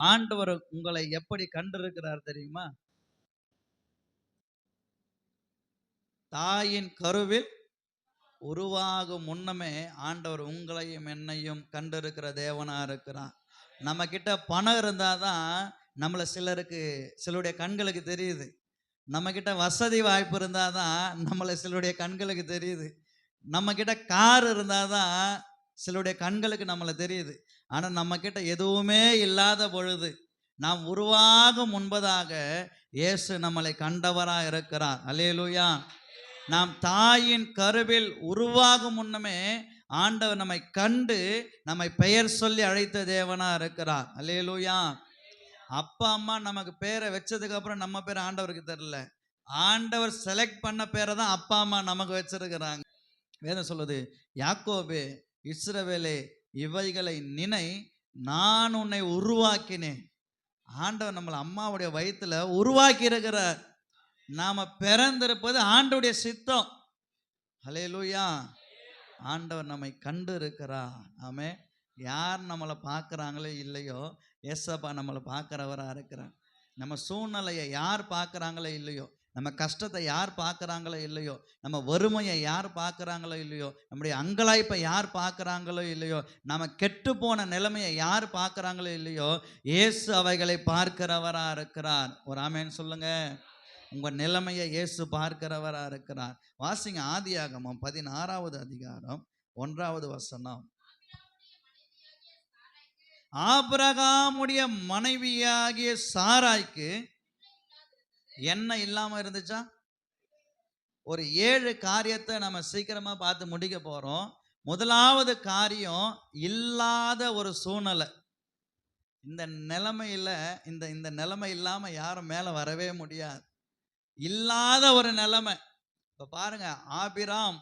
ஆண்டவர் உங்களை எப்படி கண்டிருக்கிறார் தெரியுமா? தாயின் கருவில் உருவாகும் முன்னமே ஆண்டவர் உங்களையும் என்னையும் கண்டிருக்கிற தேவனா இருக்கிறார். நம்ம கிட்ட பணம் இருந்தாதான் நம்மளை சிலருக்கு சிலருடைய கண்களுக்கு தெரியுது. நம்ம கிட்ட வசதி வாய்ப்பு இருந்தாதான் நம்மளை சிலருடைய கண்களுக்கு தெரியுது. நம்ம கிட்ட கார் இருந்தாதான் சிலருடைய கண்களுக்கு நம்மளை தெரியுது. ஆனால் நம்ம கிட்ட எதுவுமே இல்லாத பொழுது நாம் உருவாகும் முன்பதாக இயேசு நம்மளை கண்டவராக இருக்கிறார். அலேலுயா நாம் தாயின் கருவில் உருவாகும் முன்னமே ஆண்டவர் நம்மை கண்டு நம்மை பெயர் சொல்லி அழைத்த தேவனாக இருக்கிறார். அலேலுயா அப்பா அம்மா நமக்கு பேரை வச்சதுக்கு அப்புறம் நம்ம பேர் ஆண்டவருக்கு தெரியல. ஆண்டவர் செலக்ட் பண்ண பேரை தான் அப்பா அம்மா நமக்கு வச்சிருக்கிறாங்க. வேதம் சொல்லுது யாக்கோபே இஸ்ரவேலே இவைகளை நினை நான் உன்னை உருவாக்கினேன். ஆண்டவர் நம்மளை அம்மாவுடைய வயிற்றுல உருவாக்கி இருக்கிறார் நாம பிறந்திருப்பது ஆண்டவுடைய சித்தம். ஹalleluya ஆண்டவர் நம்மை கண்டு இருக்கிறார் ஆமே யார் நம்மளை பார்க்குறாங்களோ இல்லையோ எஸ்அப்பா நம்மளை பார்க்குறவராக இருக்கிறார். நம்ம சூழ்நிலையை யார் பார்க்குறாங்களோ இல்லையோ நம்ம கஷ்டத்தை யார் பார்க்குறாங்களோ இல்லையோ நம்ம வறுமையை யார் பார்க்குறாங்களோ இல்லையோ நம்முடைய அங்கலாய்ப்பை யார் பார்க்குறாங்களோ இல்லையோ நம்ம கெட்டு போன நிலைமையை யார் பார்க்குறாங்களோ இல்லையோ இயேசு அவைகளை பார்க்கிறவராக இருக்கிறார். ஒரு ஆமேன்னு சொல்லுங்க. உங்கள் நிலைமையை இயேசு பார்க்கிறவராக இருக்கிறார். வாசிங்க ஆதியாகமம் பதினாறாவது அதிகாரம் ஒன்றாவது வசனம். ஆபிரகாமுடைய மனைவியாகிய சாராய்க்கு எண்ணெய் இல்லாம இருந்துச்சா? ஒரு ஏழு காரியத்தை நம்ம சீக்கிரமா பார்த்து முடிக்க போறோம். முதலாவது காரியம் இல்லாத ஒரு சூழ்நிலை. இந்த நிலைமையில இந்த இந்த நிலைமை இல்லாம யாரும் மேல வரவே முடியாது. இல்லாத ஒரு நிலைமை. இப்ப பாருங்க ஆபிராம்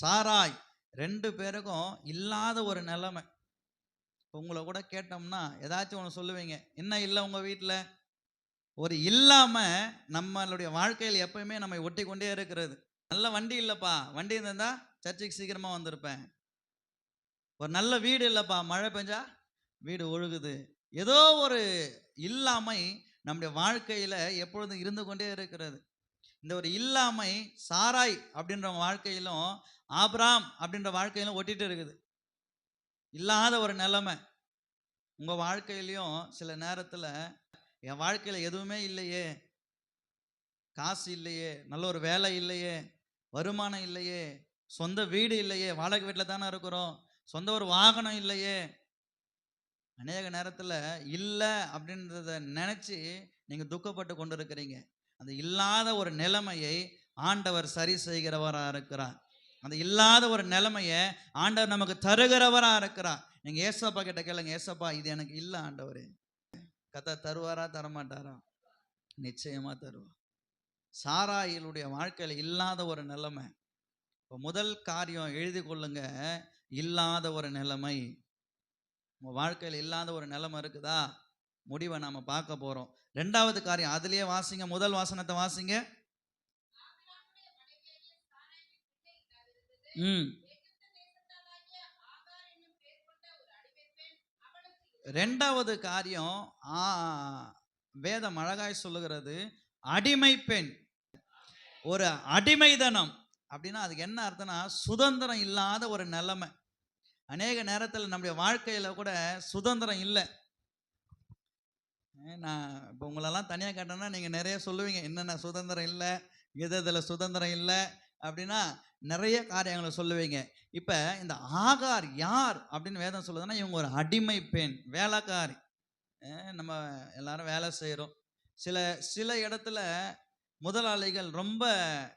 சாராய் ரெண்டு பேருக்கும் இல்லாத ஒரு நிலைமை. உங்களை கூட கேட்டோம்னா ஏதாச்சும் ஒன்று சொல்லுவீங்க. என்ன இல்லை உங்க வீட்டில் ஒரு இல்லாமல் நம்மளுடைய வாழ்க்கையில் எப்பயுமே நம்மை ஒட்டி கொண்டே இருக்கிறது. நல்ல வண்டி இல்லைப்பா. வண்டி இருந்தா சர்ச்சுக்கு சீக்கிரமாக வந்திருப்பேன். ஒரு நல்ல வீடு இல்லைப்பா. மழை பெஞ்சா வீடு ஒழுகுது. ஏதோ ஒரு இல்லாமை நம்முடைய வாழ்க்கையில் எப்பொழுதும் இருந்து கொண்டே இருக்கிறது. இந்த ஒரு இல்லாமை சாராய் அப்படின்ற வாழ்க்கையிலும் ஆப்ராம் அப்படின்ற வாழ்க்கையிலும் ஒட்டிட்டு இருக்குது. இல்லாத ஒரு நிலைமை. உங்கள் வாழ்க்கையிலையும் சில நேரத்தில் என் வாழ்க்கையில் எதுவுமே இல்லையே. காசு இல்லையே நல்ல ஒரு வேலை இல்லையே வருமானம் இல்லையே சொந்த வீடு இல்லையே வாடகை வீட்டில் தானே இருக்கிறோம் சொந்த ஒரு வாகனம் இல்லையே. அநேக நேரத்தில் இல்லை அப்படின்றத நினச்சி நீங்கள் துக்கப்பட்டு கொண்டு இருக்கிறீங்க அந்த இல்லாத ஒரு நிலைமையை ஆண்டவர் சரி செய்கிறவராக இருக்கிறார். அந்த இல்லாத ஒரு நிலைமையை ஆண்டவர் நமக்கு தருகிறவராக இருக்கிறார். நீங்கள் ஏசப்பா கிட்ட கேளுங்க ஏசப்பா இது எனக்கு இல்லை ஆண்டவரே. கத்த தருவாரா தரமாட்டாரா? நிச்சயமா தருவார். சாராயிலுடைய வாழ்க்கையில இல்லாத ஒரு நிலைமை. இப்போ முதல் காரியம் எழுதி கொள்ளுங்க. இல்லாத ஒரு நிலைமை. உங்க வாழ்க்கையில இல்லாத ஒரு நிலைமை இருக்குதா? முடிவை நாம பார்க்க போறோம். ரெண்டாவது காரியம் அதுலயே வாசிங்க. முதல் வாசனத்தை வாசிங்க. ம். ரெண்டாவது காரியம் வேதம் அழகாய் சொல்லுகிறது அடிமை பெண். ஒரு அடிமைதனம் அப்படின்னா அதுக்கு என்ன அர்த்தம்னா சுதந்திரம் இல்லாத ஒரு நிலைமை. அநேக நேரத்தில் நம்முடைய வாழ்க்கையில் கூட சுதந்திரம் இல்லை. ஏ, நான் இப்போ உங்களெல்லாம் தனியாக கேட்டேன்னா நீங்கள் நிறைய சொல்லுவீங்க என்னென்ன சுதந்திரம் இல்லை எது இதில் சுதந்திரம் இல்லை அப்படின்னா நிறைய காரியங்களை சொல்லுவீங்க. இப்போ இந்த ஆகார் யார்? அப்படின்னு வேதம் சொல்லுதுன்னா இவங்க ஒரு அடிமை பெண் வேலைக்காரி. நம்ம எல்லாரும் வேலை செய்கிறோம் சில சில இடத்துல முதலாளிகள் ரொம்ப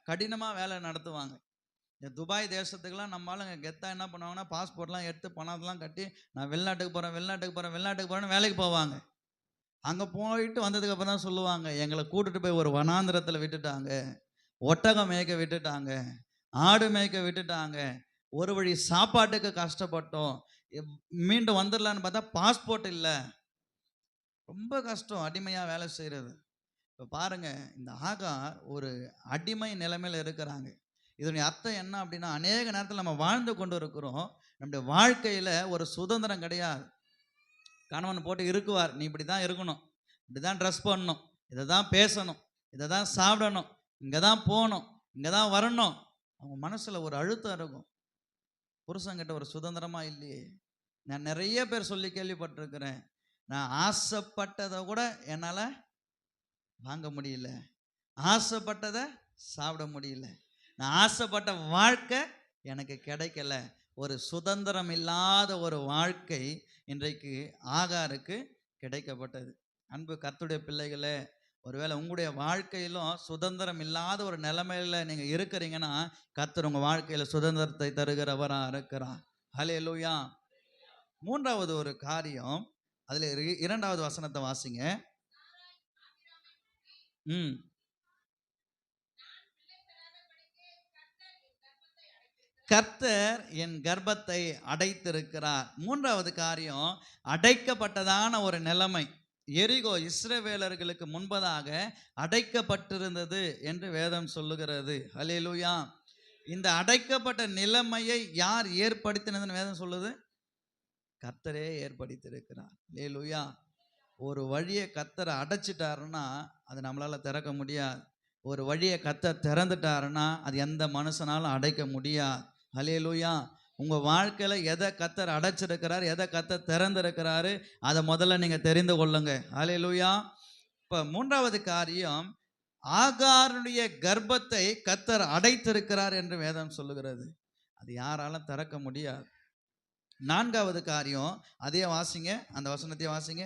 கடினமாக வேலை நடத்துவாங்க. இந்த துபாய் தேசத்துக்கெல்லாம் நம்ம ஆளுங்க கெத்தாக என்ன பண்ணுவாங்கன்னா பாஸ்போர்ட்லாம் எடுத்து பணத்தெல்லாம் கட்டி நான் வெளிநாட்டுக்கு போகிறேன் வெளிநாட்டுக்கு போகிறேன் வெளிநாட்டுக்கு போகிறேன்னு வேலைக்கு போவாங்க. அங்கே போயிட்டு வந்ததுக்கப்புறம் தான் சொல்லுவாங்க எங்களை கூட்டிட்டு போய் ஒரு வனாந்திரத்தில் விட்டுட்டாங்க. ஒட்டகம் மேய்க்க விட்டுட்டாங்க ஆடு மேய்க்க விட்டுட்டாங்க ஒரு வழி சாப்பாட்டுக்கு கஷ்டப்பட்டோம் எப்- மீண்டும் வந்துடலான்னு பார்த்தா பாஸ்போர்ட் இல்லை. ரொம்ப கஷ்டம் அடிமையாக வேலை செய்கிறது இப்போ பாருங்க இந்த ஆகார் ஒரு அடிமை நிலைமையில் இருக்கிறாங்க. இதனுடைய அர்த்தம் என்ன அப்படின்னா அநேக நேரத்தில் நம்ம வாழ்ந்து கொண்டு இருக்கிறோம். நம்முடைய வாழ்க்கையில் ஒரு சுதந்திரம் கிடையாது. கணவன் போட்டு இருக்குவார் நீ இப்படி தான் இருக்கணும் இப்படி தான் ட்ரெஸ் பண்ணணும் இதை தான் பேசணும் இதை தான் சாப்பிடணும் இங்கே தான் போகணும் இங்கே தான் வரணும். அவங்க மனசில் ஒரு அழுத்தம் இருக்கும். புருஷங்கிட்ட ஒரு சுதந்திரமாக இல்லையே. நான் நிறைய பேர் சொல்லி கேள்விப்பட்டிருக்கிறேன். நான் ஆசைப்பட்டதை கூட என்னால் வாங்க முடியல. ஆசைப்பட்டதை சாப்பிட முடியல. நான் ஆசைப்பட்ட வாழ்க்கை எனக்கு கிடைக்கல. ஒரு சுதந்திரம் இல்லாத ஒரு வாழ்க்கை இன்றைக்கு ஆகாருக்கு கிடைக்கப்பட்டது. அன்பு கத்துடைய பிள்ளைகளே ஒருவேளை உங்களுடைய வாழ்க்கையிலும் சுதந்திரம் இல்லாத ஒரு நிலைமையில நீங்க இருக்கிறீங்கன்னா கத்தர் உங்க வாழ்க்கையில சுதந்திரத்தை தருகிறவரா இருக்கிறார். லூயா மூன்றாவது ஒரு காரியம் அதுல இரண்டாவது வசனத்தை வாசிங்க. ம். கர்த்தர் என் கர்ப்பத்தை அடைத்திருக்கிறார். மூன்றாவது காரியம் அடைக்கப்பட்டதான ஒரு நிலைமை. எரிகோ இஸ்ரவேலர்களுக்கு முன்பதாக அடைக்கப்பட்டிருந்தது என்று வேதம் சொல்லுகிறது. ஹalleluya. இந்த அடைக்கப்பட்ட நிலைமையை யார் ஏற்படுத்தினதுன்னு வேதம் சொல்லுது? கத்தரே ஏற்படுத்தியிருக்கிறார். லேலுயா ஒரு வழியை கத்தரை அடைச்சிட்டாருன்னா அது நம்மளால் திறக்க முடியாது. ஒரு வழியை கத்த திறந்துட்டாருன்னா அது எந்த மனுஷனாலும் அடைக்க முடியாது. ஹalleluya. உங்கள் வாழ்க்கையில் எதை கத்தர் அடைச்சிருக்கிறார் எதை கத்தர் திறந்திருக்கிறாரு அதை முதல்ல நீங்கள் தெரிந்து கொள்ளுங்க. ஹalleluya இப்போ மூன்றாவது காரியம் ஆகாருடைய கர்ப்பத்தை கத்தர் அடைத்திருக்கிறார் என்று வேதம் சொல்லுகிறது. அது யாராலும் திறக்க முடியாது. நான்காவது காரியம் அதே வாசிங்க அந்த வசனத்தையே வாசிங்க.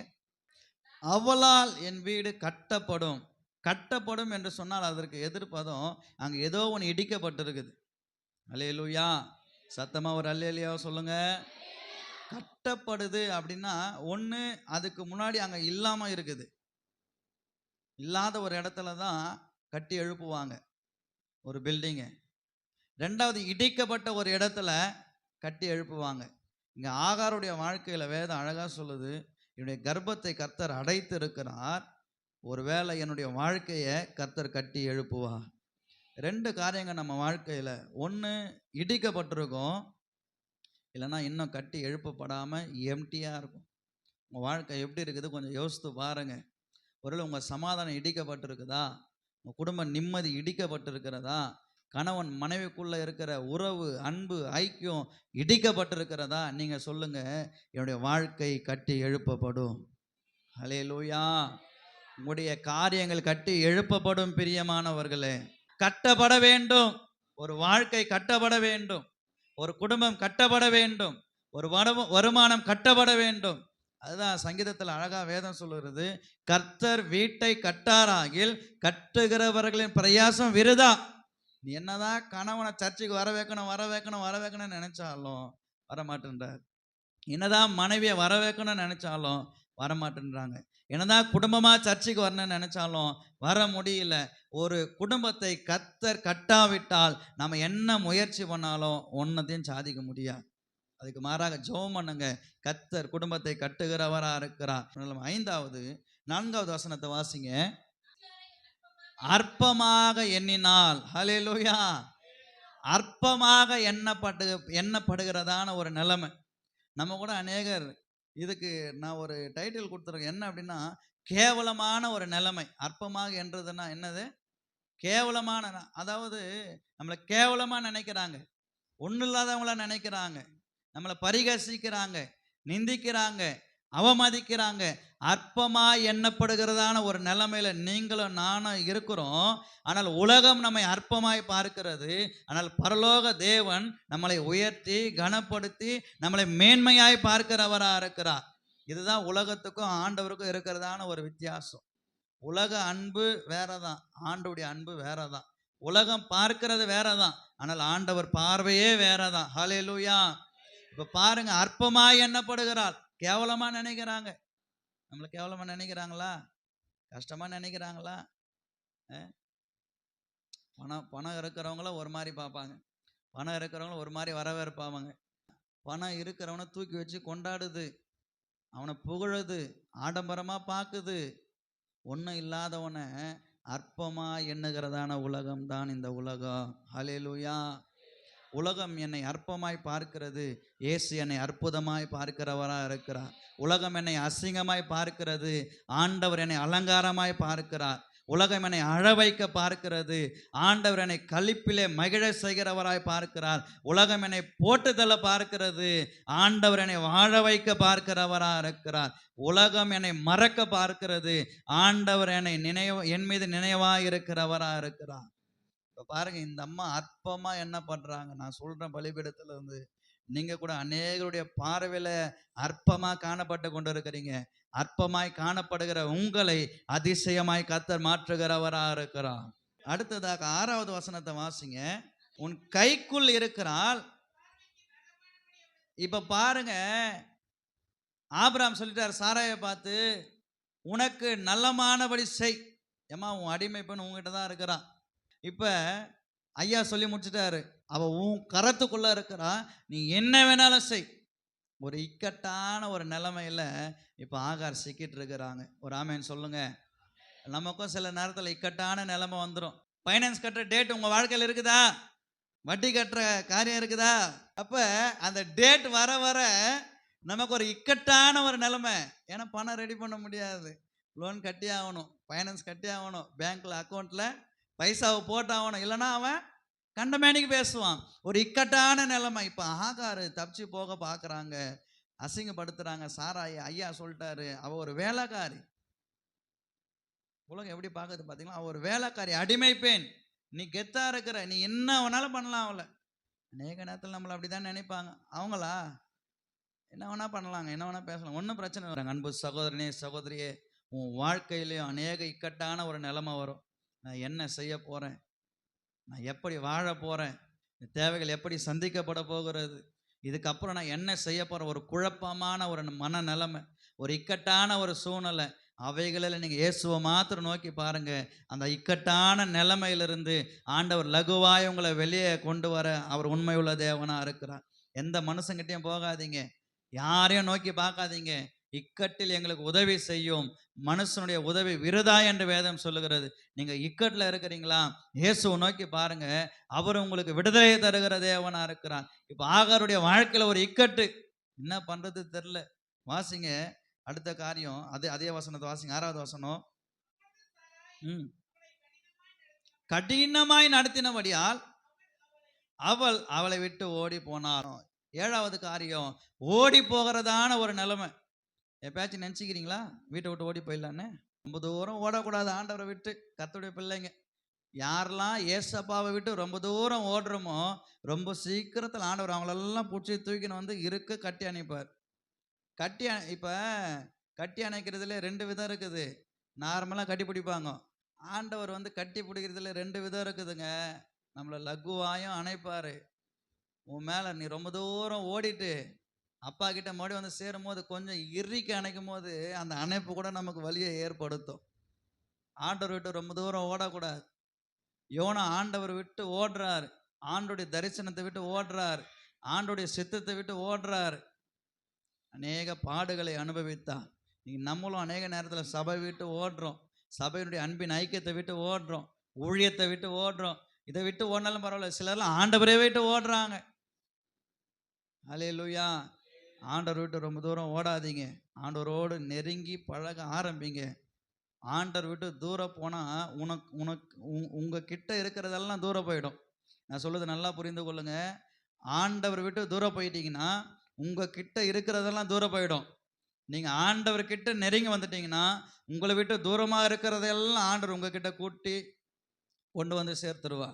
அவளால் என் வீடு கட்டப்படும். கட்டப்படும் என்று சொன்னால் அதற்கு எதிர்ப்பதும் அங்கே ஏதோ ஒன்று இடிக்கப்பட்டிருக்குது. அல்லேலூயா சத்தமாக ஒரு அல்லேலியா சொல்லுங்க. கட்டப்படுது அப்படின்னா ஒன்று அதுக்கு முன்னாடி அங்கே இல்லாமல் இருக்குது. இல்லாத ஒரு இடத்துல தான் கட்டி எழுப்புவாங்க ஒரு பில்டிங்கு ரெண்டாவது இடிக்கப்பட்ட ஒரு இடத்துல கட்டி எழுப்புவாங்க. இங்கே ஆகாருடைய வாழ்க்கையில் வேதம் அழகாக சொல்லுது என்னுடைய கர்ப்பத்தை கர்த்தர் அடைத்து இருக்கிறார் ஒருவேளை என்னுடைய வாழ்க்கையை கர்த்தர் கட்டி எழுப்புவார். ரெண்டு காரியங்கள் நம்ம வாழ்க்கையில். ஒன்று இடிக்கப்பட்டிருக்கும். இல்லைன்னா இன்னும் கட்டி எழுப்பப்படாமல் எம்டியாக இருக்கும். உங்கள் வாழ்க்கை எப்படி இருக்குது கொஞ்சம் யோசித்து பாருங்கள் ஒருவேளை உங்கள் சமாதானம் இடிக்கப்பட்டிருக்குதா? உங்கள் குடும்ப நிம்மதி இடிக்கப்பட்டிருக்கிறதா? கணவன் மனைவிக்குள்ளே இருக்கிற உறவு அன்பு ஐக்கியம் இடிக்கப்பட்டிருக்கிறதா? நீங்கள் சொல்லுங்கள் என்னுடைய வாழ்க்கை கட்டி எழுப்பப்படும். ஹலே லூயா உங்களுடைய காரியங்கள் கட்டி எழுப்பப்படும் பிரியமானவர்களே. கட்டப்பட வேண்டும். ஒரு வாழ்க்கை கட்டப்பட வேண்டும். ஒரு குடும்பம் கட்டப்பட வேண்டும். ஒரு வருமானம் கட்டப்பட வேண்டும். அதுதான் சங்கீதத்தில் அழகா வேதம் சொல்லுகிறது. கர்த்தர் வீட்டை கட்டாராகில் கட்டுகிறவர்களின் பிரயாசம் விருதா? நீ என்னதான் கணவனை சர்ச்சுக்கு வர வைக்கணும் வர வைக்கணும் வர வைக்கணும்னு நினைச்சாலும் வரமாட்டேன்றார். என்னதான் மனைவியை வர வைக்கணும்னு நினைச்சாலும் வரமாட்டேன்றாங்க. என்னதான் குடும்பமா சர்ச்சைக்கு வரணும்னு நினைச்சாலும் வர முடியல. ஒரு குடும்பத்தை கத்தர் கட்டாவிட்டால் நம்ம என்ன முயற்சி பண்ணாலும் ஒன்னத்தையும் சாதிக்க முடியாது. அதுக்கு மாறாக ஜெபம் பண்ணுங்க. கத்தர் குடும்பத்தை கட்டுகிறவரா இருக்கிறார். ஐந்தாவது நான்காவது வசனத்தை வாசிங்க. அற்பமாக எண்ணினால் ஹalleluya. அற்பமாக எண்ணப்பட்டு எண்ணப்படுகிறதான ஒரு நிலைமை. நம்ம கூட அநேகர் இதுக்கு நான் ஒரு டைட்டில் கொடுத்துருக்கேன். என்ன அப்படின்னா கேவலமான ஒரு நிலைமை. அற்பமாக என்றதுன்னா என்னது? கேவலமான அதாவது நம்மளை கேவலமாக நினைக்கிறாங்க. ஒன்றும் இல்லாதவங்கள நினைக்கிறாங்க. நம்மளை பரிகசிக்கிறாங்க. நிந்திக்கிறாங்க. அவமதிக்கிறாங்க. அற்பமாக எண்ணப்படுகிறதான ஒரு நிலைமையில நீங்களும் நானும் இருக்கிறோம். ஆனால் உலகம் நம்மை அற்பமாய் பார்க்கிறது. ஆனால் பரலோக தேவன் நம்மளை உயர்த்தி கனப்படுத்தி நம்மளை மேன்மையாய் பார்க்கிறவராக இருக்கிறார். இதுதான் உலகத்துக்கும் ஆண்டவருக்கும் இருக்கிறதான ஒரு வித்தியாசம். உலக அன்பு வேறதான். ஆண்டுடைய அன்பு வேறதான். உலகம் பார்க்கிறது வேறதான். ஆனால் ஆண்டவர் பார்வையே வேறதான். லூயா இப்ப பாருங்க அற்பமாய் எண்ணப்படுகிறார். கேவலமா நினைக்கிறாங்க. நம்மளை கேவலமா நினைக்கிறாங்களா? கஷ்டமா நினைக்கிறாங்களா? பணம் பணம் இருக்கிறவங்கள ஒரு மாதிரி பார்ப்பாங்க. பணம் இருக்கிறவங்கள ஒரு மாதிரி வரவேற்பாங்க பணம் இருக்கிறவனை தூக்கி வச்சு கொண்டாடுது. அவனை புகழுது. ஆடம்பரமா பார்க்குது. ஒன்றும் இல்லாதவனை அற்பமா எண்ணுகிறதான உலகம் தான் இந்த உலகம். ஹalleluya உலகம் என்னை அற்பமாய் பார்க்கிறது. இயேசு என்னை அற்புதமாய் பார்க்கிறவராக இருக்கிறார். உலகம் என்னை அசிங்கமாய் பார்க்கிறது. ஆண்டவர் என்னை அலங்காரமாய் பார்க்கிறார். உலகம் என்னை அழ வைக்க பார்க்கிறது. ஆண்டவர் என்னை களிப்பிலே மகிழ செய்கிறவராய் பார்க்கிறார். உலகம் என்னை போட்டுதல பார்க்கிறது. ஆண்டவர் என்னை வாழ வைக்க பார்க்கிறவராக இருக்கிறார். உலகம் என்னை மறக்க பார்க்கிறது. ஆண்டவர் என்னை நினைவு என் மீது நினைவாக இருக்கிறவராக இருக்கிறார். இப்போ பாருங்க இந்த அம்மா அற்பமாக என்ன பண்ணுறாங்க நான் சொல்கிறேன் பலிபீடத்தில் இருந்து நீங்கள் கூட அநேகருடைய பார்வையில் அற்பமா காணப்பட்டு கொண்டு இருக்கிறீங்க அற்பமாய் காணப்படுகிற உங்களை அதிசயமாய் கத்தர் மாற்றுகிறவராக இருக்கிறார். அடுத்ததாக ஆறாவது வசனத்தை வாசிங்க. உன் கைக்குள் இருக்கிறாள் இப்போ பாருங்க ஆபிராம் சொல்லிட்டார் சாராயை பார்த்து உனக்கு நல்லமானபடி செய். ஏமா உன் அடிமை பெண் உங்ககிட்ட தான் இருக்கிறான். இப்போ ஐயா சொல்லி முடிச்சிட்டாரு. அவள் உன் கரத்துக்குள்ளே இருக்கிறா. நீ என்ன வேணாலும் செய். ஒரு இக்கட்டான ஒரு நிலைமையில் இப்போ ஆகார் சிக்கிட்டு இருக்கிறாங்க. ஒரு ஆமேன்னு சொல்லுங்கள் நமக்கும் சில நேரத்தில் இக்கட்டான நிலைமை வந்துடும் ஃபைனான்ஸ் கட்டுற டேட் உங்கள் வாழ்க்கையில் இருக்குதா? வட்டி கட்டுற காரியம் இருக்குதா? அப்போ அந்த டேட் வர வர நமக்கு ஒரு இக்கட்டான ஒரு நிலைமை. ஏன்னா பணம் ரெடி பண்ண முடியாது. லோன் கட்டி ஆகணும். ஃபைனான்ஸ் கட்டி ஆகணும். பேங்க்கில் அக்கௌண்ட்டில் பைசாவை போட்டாவணும் இல்லைன்னா அவன் கண்டமேனிக்கு பேசுவான். ஒரு இக்கட்டான நிலைமை. இப்போ ஆகாரு தப்பிச்சு போக பார்க்குறாங்க அசிங்கப்படுத்துகிறாங்க சாராய் ஐயா சொல்லிட்டாரு. அவள் ஒரு வேலைக்காரி. உலகம் எப்படி பார்க்குறது பார்த்தீங்களா அவ ஒரு வேலைக்காரி அடிமை பெண். நீ கெத்தா இருக்கிற நீ என்ன வேணாலும் பண்ணலாம் அவளை. அநேக நேரத்தில் நம்மளை அப்படி தான் நினைப்பாங்க. அவங்களா? என்ன வேணா பண்ணலாங்க. என்ன வேணா பேசலாம். ஒன்றும் பிரச்சனை வராங்க அன்பு சகோதரனே சகோதரியே உன் வாழ்க்கையிலையும் அநேக இக்கட்டான ஒரு நிலைமை வரும். நான் என்ன செய்ய போகிறேன் நான் எப்படி வாழ போகிறேன் தேவைகள் எப்படி சந்திக்கப்பட போகிறது? இதுக்கப்புறம் நான் என்ன செய்ய போகிறேன் ஒரு குழப்பமான ஒரு மனநிலைமை ஒரு இக்கட்டான ஒரு சூழ்நிலை. அவைகளில் நீங்கள் இயேசுவை மாத்திரம் நோக்கி பாருங்கள் அந்த இக்கட்டான நிலைமையிலிருந்து ஆண்டவர் லகுவாய் உங்களை வெளியே கொண்டு வர அவர் உண்மையுள்ள தேவனாக இருக்கிறார். எந்த மனுஷங்கிட்டையும் போகாதீங்க. யாரையும் நோக்கி பார்க்காதீங்க. இக்கட்டில் எங்களுக்கு உதவி செய்யும். மனுஷனுடைய உதவி விருதா என்று வேதம் சொல்லுகிறது. நீங்க இக்கட்டில் இருக்கிறீங்களா? இயேசுவை நோக்கி பாருங்க. அவர் உங்களுக்கு விடுதலையை தருகிற தேவனா இருக்கிறார். இப்போ ஆகாருடைய வாழ்க்கையில ஒரு இக்கட்டு. என்ன பண்றது தெரில வாசிங்க. அடுத்த காரியம். அதே அதே வசனத்தை வாசிங்க. ஆறாவது வசனம். ம். கடினமாய் நடத்தினபடியால் அவள் அவளை விட்டு ஓடி போனாராம் ஏழாவது காரியம். ஓடி போகிறதான ஒரு நிலைமை. எப்பயாச்சும் நினச்சிக்கிறீங்களா? வீட்டை விட்டு ஓடி போயிடலான்னு? ரொம்ப தூரம் ஓடக்கூடாது ஆண்டவரை விட்டு. கத்துடைய பிள்ளைங்க. யாரெல்லாம் ஏசப்பாவை விட்டு ரொம்ப தூரம் ஓடுறோமோ ரொம்ப சீக்கிரத்தில் ஆண்டவர் அவங்களெல்லாம் பிடிச்சி தூக்கின்னு வந்து இருக்க கட்டி அணைப்பார். கட்டி அணை இப்போ கட்டி அணைக்கிறதுல ரெண்டு விதம் இருக்குது. நார்மலாக கட்டி பிடிப்பாங்க. ஆண்டவர் வந்து கட்டி பிடிக்கிறதுல ரெண்டு விதம் இருக்குதுங்க. நம்மளை லகுவாயும் அணைப்பார். உன் மேலே நீ ரொம்ப தூரம் ஓடிட்டு அப்பா கிட்ட மறுபடியும் வந்து சேரும் போது கொஞ்சம் இறுக்கி அணைக்கும் போது அந்த அணைப்பு கூட நமக்கு வலியை ஏற்படுத்தும். ஆண்டவர் விட்டு ரொம்ப தூரம் ஓடக்கூடாது. யோனா ஆண்டவர் விட்டு ஓடுறாரு. ஆண்டுடைய தரிசனத்தை விட்டு ஓடுறார். ஆண்டுடைய சித்தத்தை விட்டு ஓடுறார். அநேக பாடுகளை அனுபவித்தான் நீ நம்மளும் அநேக நேரத்தில் சபை விட்டு ஓடுறோம். சபையினுடைய அன்பின் ஐக்கியத்தை விட்டு ஓடுறோம். ஊழியத்தை விட்டு ஓடுறோம். இதை விட்டு ஓடினாலும் பரவாயில்ல. சிலர்லாம் ஆண்டவரே விட்டு ஓடுறாங்க. அலையலுயா ஆண்டவர் விட்டு ரொம்ப தூரம் ஓடாதீங்க. ஆண்டவரோடு நெருங்கி பழக ஆரம்பிங்க. ஆண்டவர் விட்டு தூரம் போனால் உனக்கு உனக்கு உங் உங்கள் கிட்ட இருக்கிறதெல்லாம் தூரம் போயிடும். நான் சொல்லுறது நல்லா புரிந்து கொள்ளுங்க. ஆண்டவர் விட்டு தூரம் போயிட்டீங்கன்னா உங்கள் கிட்ட இருக்கிறதெல்லாம் தூரம் போயிடும். நீங்கள் ஆண்டவர் கிட்ட நெருங்கி வந்துட்டீங்கன்னா உங்களை விட்டு தூரமாக இருக்கிறதெல்லாம் ஆண்டவர் உங்ககிட்ட கூட்டி கொண்டு வந்து சேர்த்துருவா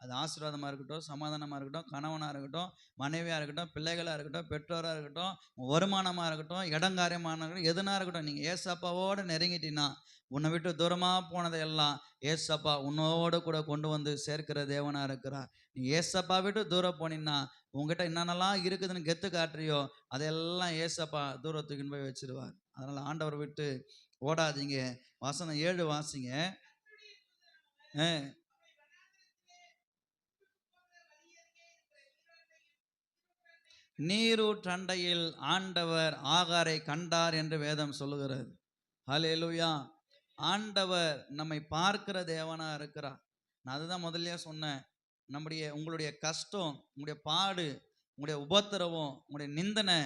அது ஆசீர்வாதமாக இருக்கட்டும் சமாதானமாக இருக்கட்டும் கணவனாக இருக்கட்டும் மனைவியாக இருக்கட்டும் பிள்ளைகளாக இருக்கட்டும் பெற்றோராக இருக்கட்டும் வருமானமாக இருக்கட்டும் இடங்காரியமாக இருக்கட்டும் எதுனா இருக்கட்டும். நீங்கள் ஏசப்பாவோடு நெருங்கிட்டீங்கன்னா உன்னை விட்டு தூரமாக போனதை எல்லாம் ஏசப்பா உன்னோடு கூட கொண்டு வந்து சேர்க்கிற தேவனாக இருக்கிறார். நீ ஏசப்பா விட்டு தூரம் போனீங்கன்னா உங்ககிட்ட என்னென்னலாம் இருக்குதுன்னு கெத்து காட்டுறியோ அதையெல்லாம் ஏசப்பா தூரத்துக்குன்னு போய் வச்சிருவார். அதனால் ஆண்டவர் விட்டு ஓடாதீங்க. வசனம் ஏழு வாசிங்க. நீரூற்றண்டையில் ஆண்டவர் ஆகாரை கண்டார் என்று வேதம் சொல்லுகிறது. ஹலேலுயா ஆண்டவர் நம்மை பார்க்கிற தேவனா இருக்கிறார். நான் அதுதான் முதல்லயே சொன்னேன். நம்முடைய உங்களுடைய கஷ்டம் உங்களுடைய பாடு உங்களுடைய உபத்திரவம் உங்களுடைய நிந்தனை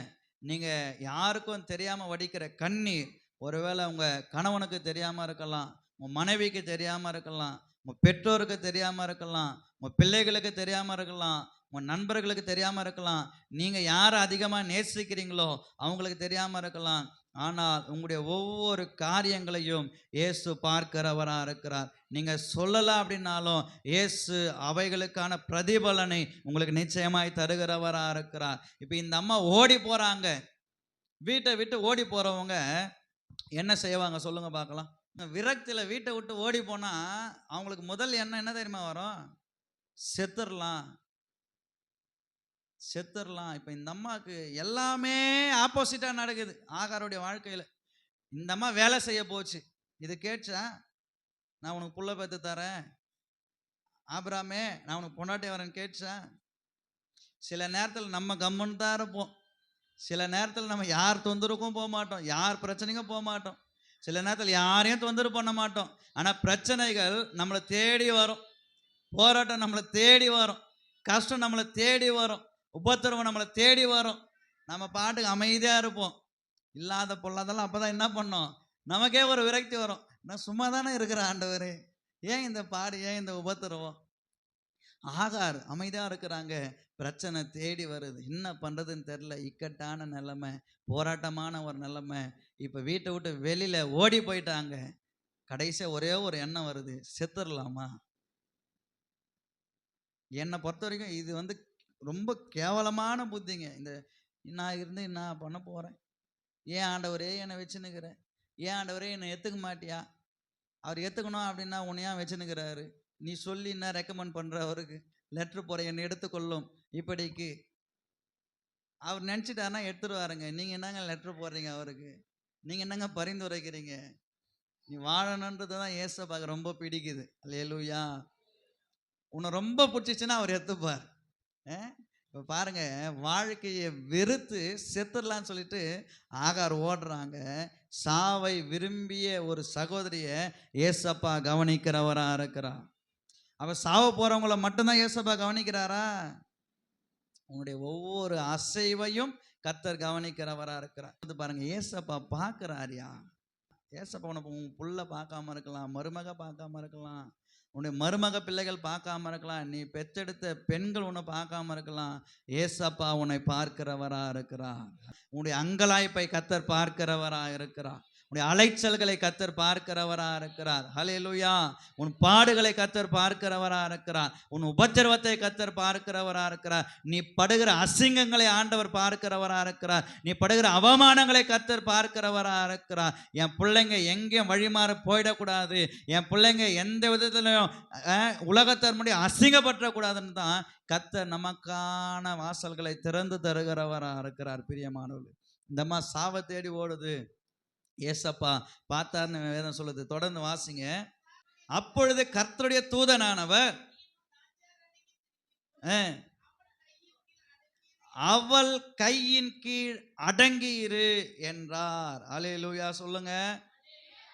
நீங்கள் யாருக்கும் தெரியாமல் வடிக்கிற கண்ணீர் ஒருவேளை உங்கள் கணவனுக்கு தெரியாமல் இருக்கலாம் உங்கள் மனைவிக்கு தெரியாமல் இருக்கலாம் உங்கள் பெற்றோருக்கு தெரியாமல் இருக்கலாம் உங்கள் பிள்ளைகளுக்கு தெரியாமல் இருக்கலாம் உன் நண்பர்களுக்கு தெரியாமல் இருக்கலாம். நீங்கள் யாரை அதிகமாக நேசிக்கிறீங்களோ அவங்களுக்கு தெரியாமல் இருக்கலாம். ஆனால் உங்களுடைய ஒவ்வொரு காரியங்களையும் இயேசு பார்க்கிறவராக இருக்கிறார். நீங்கள் சொல்லலாம் அப்படின்னாலும் இயேசு அவைகளுக்கான பிரதிபலனை உங்களுக்கு நிச்சயமாய் தருகிறவராக இருக்கிறார். இப்போ இந்த அம்மா ஓடி போகிறாங்க வீட்டை விட்டு ஓடி போகிறவங்க என்ன செய்வாங்க சொல்லுங்கள் பார்க்கலாம். விரக்தியில் வீட்டை விட்டு ஓடி போனால் அவங்களுக்கு முதல் எண்ணம் என்ன தெரியுமா வரும்? செத்துடலாம் செத்துடலாம் இப்போ இந்த அம்மாவுக்கு எல்லாமே ஆப்போசிட்டாக நடக்குது. ஆகாருடைய வாழ்க்கையில். இந்த அம்மா வேலை செய்ய போச்சு. இது கேட்சா நான் உனக்கு புள்ள பார்த்து தரேன். ஆபராமே நான் உனக்கு பொண்டாட்டி வரேன் கேட்சா சில நேரத்தில் நம்ம கம்முன்னு தான் இருப்போம். சில நேரத்தில் நம்ம யார் தொந்தரவுக்கும் போக மாட்டோம். யார் பிரச்சனைக்கும் போக மாட்டோம். சில நேரத்தில் யாரையும் தொந்தரவு பண்ண மாட்டோம். ஆனால் பிரச்சனைகள் நம்மளை தேடி வரும். போராட்டம் நம்மளை தேடி வரும். கஷ்டம் நம்மளை தேடி வரும். உபத்திரவம் நம்மளை தேடி வரும். நம்ம பாட்டுக்கு அமைதியாக இருப்போம். இல்லாத பொல்லாதெல்லாம் அப்போ தான் என்ன பண்ணோம்? நமக்கே ஒரு விரக்தி வரும். நான் சும்மா தானே இருக்கிற ஆண்டவர். ஏன் இந்த பாடு ஏன் இந்த உபத்திரவம்? ஆகார் அமைதியாக இருக்கிறாங்க. பிரச்சனை தேடி வருது. என்ன பண்ணுறதுன்னு தெரில இக்கட்டான நிலைமை போராட்டமான ஒரு நிலைமை. இப்போ வீட்டை விட்டு வெளியில் ஓடி போயிட்டாங்க. கடைசியாக ஒரே ஒரு எண்ணம் வருது. செத்துடலாமா என்னை பொறுத்த வரைக்கும் இது வந்து ரொம்ப கேவலமான புத்திங்க. இந்த நான் இருந்து நான் பண்ண போகிறேன் ஏன் ஆண்டவரே என்னை வச்சுன்னுக்கிறேன் ஏன் ஆண்டவரே என்னை ஏற்றுக்க மாட்டியா? அவர் ஏற்றுக்கணும் அப்படின்னா உன்னையா வச்சுன்னுக்கிறாரு. நீ சொல்லி என்ன ரெக்கமெண்ட் பண்ணுற அவருக்கு? லெட்ரு போகிற என்னை எடுத்துக்கொள்ளும். இப்படிக்கு. அவர் நினச்சிட்டாருன்னா எடுத்துருவாருங்க. நீங்கள் என்னங்க லெட்ரு போடுறீங்க அவருக்கு? நீங்கள் என்னங்க பரிந்துரைக்கிறீங்க நீ வாழணுன்றது தான் ஏசப்பாக்கு ரொம்ப பிடிக்குது. அல்லேலூயா உன்னை ரொம்ப பிடிச்சிச்சின்னா அவர் எடுத்துப்பார் இப்போ பாருங்க வாழ்க்கையை வெறுத்து செத்துடலான்னு சொல்லிட்டு ஆகார் ஓடுறாங்க. சாவை விரும்பிய ஒரு சகோதரியை ஏசப்பா கவனிக்கிறவராக இருக்கிறார். அவள் சாவ போகிறவங்கள மட்டும்தான் ஏசப்பா கவனிக்கிறாரா? உங்களுடைய ஒவ்வொரு அசைவையும் கத்தர் கவனிக்கிறவராக இருக்கிறார். இது பாருங்க ஏசப்பா பார்க்குறாரியா? ஏசப்பா உனக்கு உன் புள்ள பார்க்காம இருக்கலாம் மருமக பார்க்காம இருக்கலாம். உன்னுடைய மருமக பிள்ளைகள் பார்க்காம இருக்கலாம் நீ பெற்றெடுத்த பெண்கள் உன்னை பார்க்காம இருக்கலாம் ஏசப்பா உன்னை பார்க்கிறவரா இருக்கிறார். உன்னுடைய அங்கலாய்ப்பை கத்தர் பார்க்கிறவரா இருக்கிறார். உன்னுடைய அலைச்சல்களை கத்தர் பார்க்கிறவரா இருக்கிறார். ஹalleluya. உன் பாடுகளை கத்தர் பார்க்கிறவரா இருக்கிறார். உன் உபத்திரவத்தை கத்தர் பார்க்கிறவரா இருக்கிறார். நீ படுகிற அசிங்கங்களை ஆண்டவர் பார்க்கிறவரா இருக்கிறார். நீ படுகிற அவமானங்களை கத்தர் பார்க்கிறவரா இருக்கிறார். என் பிள்ளைங்க எங்கேயும் வழிமாற போயிடக்கூடாது. என் பிள்ளைங்க எந்த விதத்திலையும் உலகத்தர் உலகத்தார் முடி அசிங்கப்பற்றக்கூடாதுன்னு தான் கத்தர் நமக்கான வாசல்களை திறந்து தருகிறவராக இருக்கிறார் பிரியமானவர்கள். இந்தம்மா சாவை தேடி ஓடுது. ஏசப்பா பார்த்தார்னு வேதம் சொல்லுது. தொடர்ந்து வாசிங்க. அப்பொழுது கர்த்தருடைய தூதனானவர் அவள் கையின் கீழ் அடங்கி இரு என்றார். அலையலூயா சொல்லுங்க.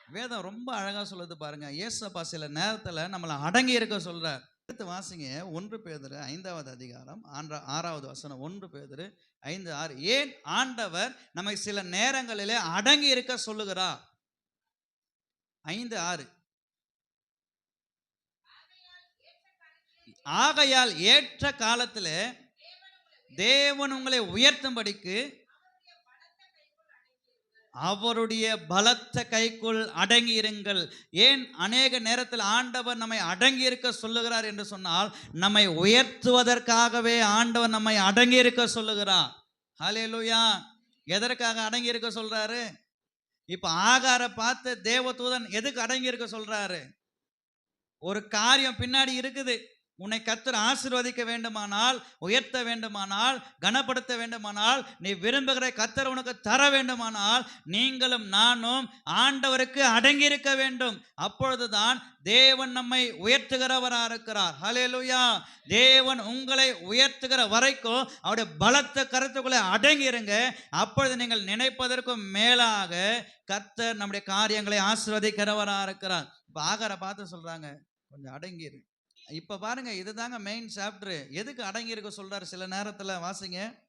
வேதம் ரொம்ப அழகா சொல்லுது பாருங்க. ஏசப்பா சில நேரத்துல நம்மளை அடங்கி இருக்க சொல்றார். அடுத்து வாசிங்க. ஒன்று பேதர் ஐந்தாவது அதிகாரம் ஆன்றா ஆறாவது வசனம். ஒன்று பேதர் ஐந்து ஆறு. ஏன் ஆண்டவர் நம்மை சில நேரங்களிலே அடங்கி இருக்க சொல்லுகிறார்? ஐந்து ஆறு. ஆகையால் ஏற்ற காலத்திலே தேவன் உங்களை உயர்த்தும்படிக்கு அவருடைய பலத்த கைக்குள் அடங்கி இருங்கள் ஏன்? அநேக நேரத்தில் ஆண்டவர் நம்மை அடங்கி இருக்க சொல்லுகிறார் என்று சொன்னால் நம்மை உயர்த்துவதற்காகவே ஆண்டவர் நம்மை அடங்கி இருக்க சொல்லுகிறார். லூயா எதற்காக அடங்கி இருக்க சொல்றாரு? இப்ப ஆகார பார்த்து தேவதூதன் எதுக்கு அடங்கி இருக்க சொல்றாரு? ஒரு காரியம் பின்னாடி இருக்குது. உன்னை கத்தர் ஆசீர்வதிக்க வேண்டுமானால் உயர்த்த வேண்டுமானால் கனப்படுத்த வேண்டுமானால் நீ விரும்புகிற கத்தர் உனக்கு தர வேண்டுமானால் நீங்களும் நானும் ஆண்டவருக்கு அடங்கியிருக்க வேண்டும். அப்பொழுதுதான் தேவன் நம்மை உயர்த்துகிறவரா இருக்கிறார். ஹலேலுயா தேவன் உங்களை உயர்த்துகிற வரைக்கும் அவருடைய பலத்த கருத்துக்களை அடங்கிருங்க அப்பொழுது நீங்கள் நினைப்பதற்கும் மேலாக கத்தர் நம்முடைய காரியங்களை ஆசிர்வதிக்கிறவராக இருக்கிறார். இப்போ ஆகார பார்த்து சொல்றாங்க. கொஞ்சம் அடங்கிரு. இப்ப பாருங்க இதுதாங்க மெயின் சாப்டர் எதுக்கு அடங்கி இருக்க சொல்றாரு சில நேரத்துல வாசிங்க.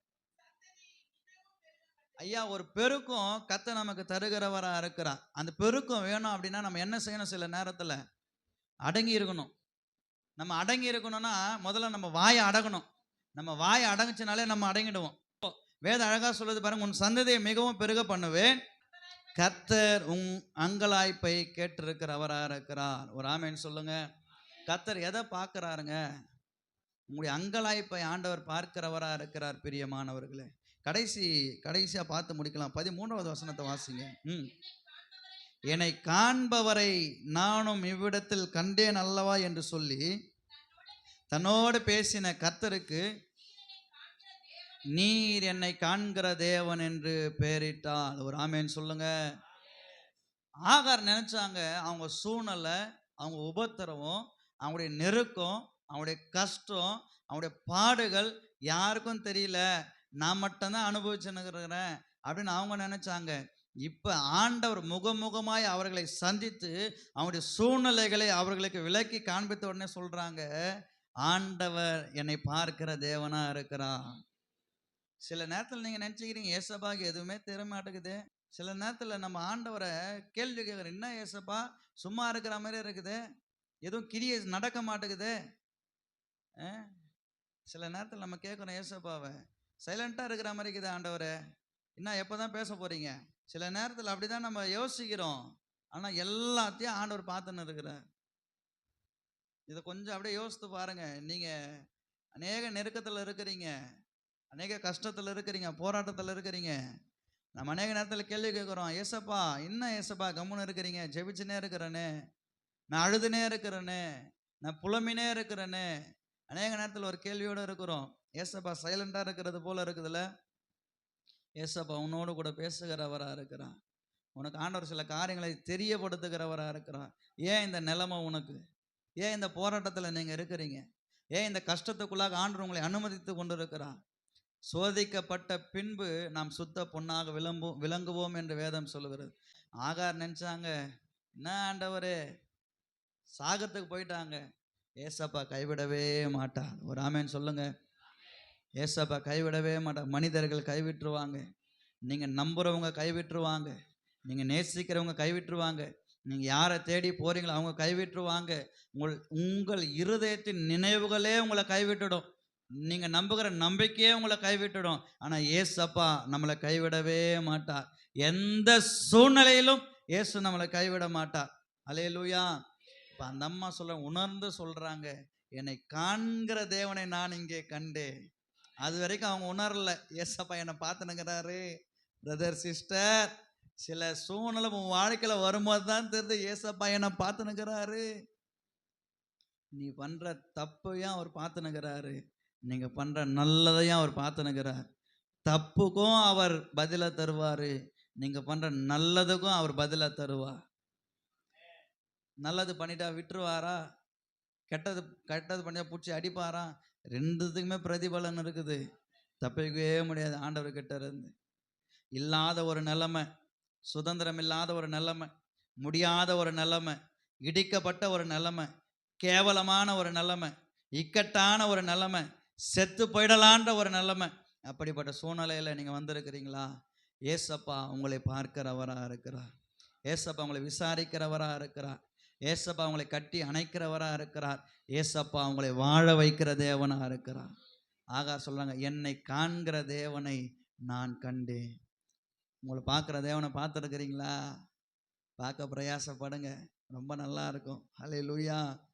ஐயா ஒரு பெருக்கம் கத்த நமக்கு தருகிறவரா இருக்கிறார். அந்த பெருக்கம் வேணும் அப்படின்னா நம்ம என்ன செய்யணும் சில நேரத்துல? அடங்கி இருக்கணும் நம்ம அடங்கி இருக்கணும்னா முதல்ல நம்ம வாயை அடங்கணும் நம்ம வாயை அடங்குச்சுனாலே நம்ம அடங்கிடுவோம். வேத அழகா சொல்லுது பாருங்க உன் சந்ததியை மிகவும் பெருக பண்ணுவேன். கர்த்தர் உங் அங்கலாய்ப்பை கேட்டிருக்கிறவராக இருக்கிறார். ஒரு ஆமேன்னு சொல்லுங்க. கர்த்தர் எதை பார்க்குறாருங்க? உங்களுடைய அங்கலாய்ப்பை ஆண்டவர் பார்க்கிறவராக இருக்கிறார் பிரியமானவர்களே. கடைசி கடைசியாக பார்த்து முடிக்கலாம். பதிமூன்றாவது வசனத்தை வாசிங்க. ம். என்னை காண்பவரை நானும் இவ்விடத்தில் கண்டேன் அல்லவா என்று சொல்லி தன்னோடு பேசின கர்த்தருக்கு நீர் என்னை காண்கிற தேவன் என்று பெயரிட்டால். ஒரு ஆமேன்னு சொல்லுங்க. ஆகார் நினைச்சாங்க அவங்க சூழ்நிலை அவங்க உபத்திரவம் அவங்களுடைய நெருக்கம் அவனுடைய கஷ்டம் அவனுடைய பாடுகள் யாருக்கும் தெரியல. நான் மட்டும்தான் அனுபவிச்சுன்னுக்கிறேன் அப்படின்னு அவங்க நினைச்சாங்க. இப்ப ஆண்டவர் முகமுகமாய் அவர்களை சந்தித்து அவனுடைய சூழ்நிலைகளை அவர்களுக்கு விலக்கி காண்பித்த உடனே சொல்றாங்க ஆண்டவர் என்னை பார்க்கிற தேவனா இருக்கிறான் சில நேரத்தில் நீங்க நினைச்சுக்கிறீங்க ஏசப்பாக்கு எதுவுமே தெரிய மாட்டேங்குது. சில நேரத்துல நம்ம ஆண்டவரை கேள்வி கேட்குறோம் என்ன ஏசப்பா சும்மா இருக்கிற மாதிரி இருக்குது. எதுவும் கிரியை நடக்க மாட்டேங்குது. சில நேரத்தில் நம்ம கேட்குறோம் ஏசப்பாவை சைலண்ட்டாக இருக்கிற மாதிரி இருக்குது ஆண்டவரே. இன்னும் எப்பதான் பேச போகிறீங்க சில நேரத்தில் அப்படிதான் நம்ம யோசிக்கிறோம். ஆனால் எல்லாத்தையும் ஆண்டவர் பார்த்துன்னு இருக்கிறார். இதை கொஞ்சம் அப்படியே யோசித்து பாருங்க. நீங்கள் அநேக நெருக்கத்தில் இருக்கிறீங்க. அநேக கஷ்டத்தில் இருக்கிறீங்க. போராட்டத்தில் இருக்கிறீங்க. நம்ம அநேக நேரத்தில் கேள்வி கேட்குறோம் ஏசப்பா என்ன ஏசப்பா கம்முன்னு இருக்கிறீங்க? ஜெபிச்சுனே இருக்கிறேன்னு நான் அழுதுனே இருக்கிறேனே நான் புலம்பினே இருக்கிறேனே அநேக நேரத்தில் ஒரு கேள்வியோடு இருக்கிறோம். ஏசப்பா சைலண்டாக இருக்கிறது போல இருக்குதுல்ல ஏசப்பா உன்னோடு கூட பேசுகிறவராக இருக்கிறான். உனக்கு ஆண்டவர் சில காரியங்களை தெரியப்படுத்துகிறவராக இருக்கிறான். ஏன் இந்த நிலைமை உனக்கு? ஏன் இந்த போராட்டத்தில் நீங்கள் இருக்கிறீங்க? ஏன் இந்த கஷ்டத்துக்குள்ளாக ஆண்டவர் உங்களை அனுமதித்து கொண்டு சோதிக்கப்பட்ட பின்பு நாம் சுத்த பொண்ணாக விளம்பு விளங்குவோம் என்று வேதம் சொல்லுகிறது. ஆகார் நினச்சாங்க என்ன ஆண்டவரே சாகத்துக்கு போயிட்டாங்க. ஏசப்பா கைவிடவே மாட்டார். ஒரு ஆமேன்னு சொல்லுங்க. ஏசப்பா கைவிடவே மாட்டார். மனிதர்கள் கைவிட்டுருவாங்க. நீங்கள் நம்புகிறவங்க கைவிட்டுருவாங்க. நீங்கள் நேசிக்கிறவங்க கைவிட்டுருவாங்க. நீங்கள் யாரை தேடி போகிறீங்களோ அவங்க கைவிட்டுருவாங்க. உங்கள் உங்கள் இருதயத்தின் நினைவுகளே உங்களை கைவிட்டுடும். நீங்கள் நம்புகிற நம்பிக்கையே உங்களை கைவிட்டுடும். ஆனால் ஏசப்பா நம்மளை கைவிடவே மாட்டார். எந்த சூழ்நிலையிலும் இயேசு நம்மளை கைவிட மாட்டார். அலையலூயா இப்ப அந்த அம்மா சொல்ல உணர்ந்து சொல்றாங்க. என்னை காண்கிற தேவனை நான் இங்கே கண்டேன். அது வரைக்கும் அவங்க உணரல. ஏசப்பா என்னை பார்த்துனுங்கிறாரு. பிரதர் சிஸ்டர் சில சூழ்நிலை உன் வாழ்க்கையில வரும்போது தான் தெரிந்து ஏசப்பா என்னை பார்த்துனுங்கிறாரு. நீ பண்ற தப்பையும் அவர் பார்த்துனுங்கிறாரு. நீங்க பண்ற நல்லதையும் அவர் பார்த்துனுங்கிறார். தப்புக்கும் அவர் பதில தருவாரு. நீங்க பண்ற நல்லதுக்கும் அவர் பதில தருவார். நல்லது பண்ணிட்டா விட்டுருவாரா? கெட்டது கெட்டது பண்ணியா பிடிச்சி அடிப்பாரா? ரெண்டுத்துக்குமே பிரதிபலன் இருக்குது. தப்பிக்கவே முடியாது. ஆண்டவர் கிட்ட இருந்து. இல்லாத ஒரு நிலைமை சுதந்திரம் இல்லாத ஒரு நிலைமை முடியாத ஒரு நிலைமை இடிக்கப்பட்ட ஒரு நிலைமை கேவலமான ஒரு நிலைமை இக்கட்டான ஒரு நிலைமை செத்து போயிடலான்ற ஒரு நிலைமை அப்படிப்பட்ட சூழ்நிலையில் நீங்கள் வந்திருக்கிறீங்களா? ஏசப்பா உங்களை பார்க்கிறவராக இருக்கிறார். ஏசப்பா உங்களை விசாரிக்கிறவராக இருக்கிறார். ஏசப்பா அவங்களை கட்டி அணைக்கிறவராக இருக்கிறார். ஏசப்பா அவங்களை வாழ வைக்கிற தேவனாக இருக்கிறார். ஆகா சொல்கிறாங்க என்னை காண்கிற தேவனை நான் கண்டேன். உங்களை பார்க்குற தேவனை பார்த்துருக்குறீங்களா? பார்க்க பிரயாசப்படுங்க. ரொம்ப நல்லா இருக்கும். ஹலே லூயா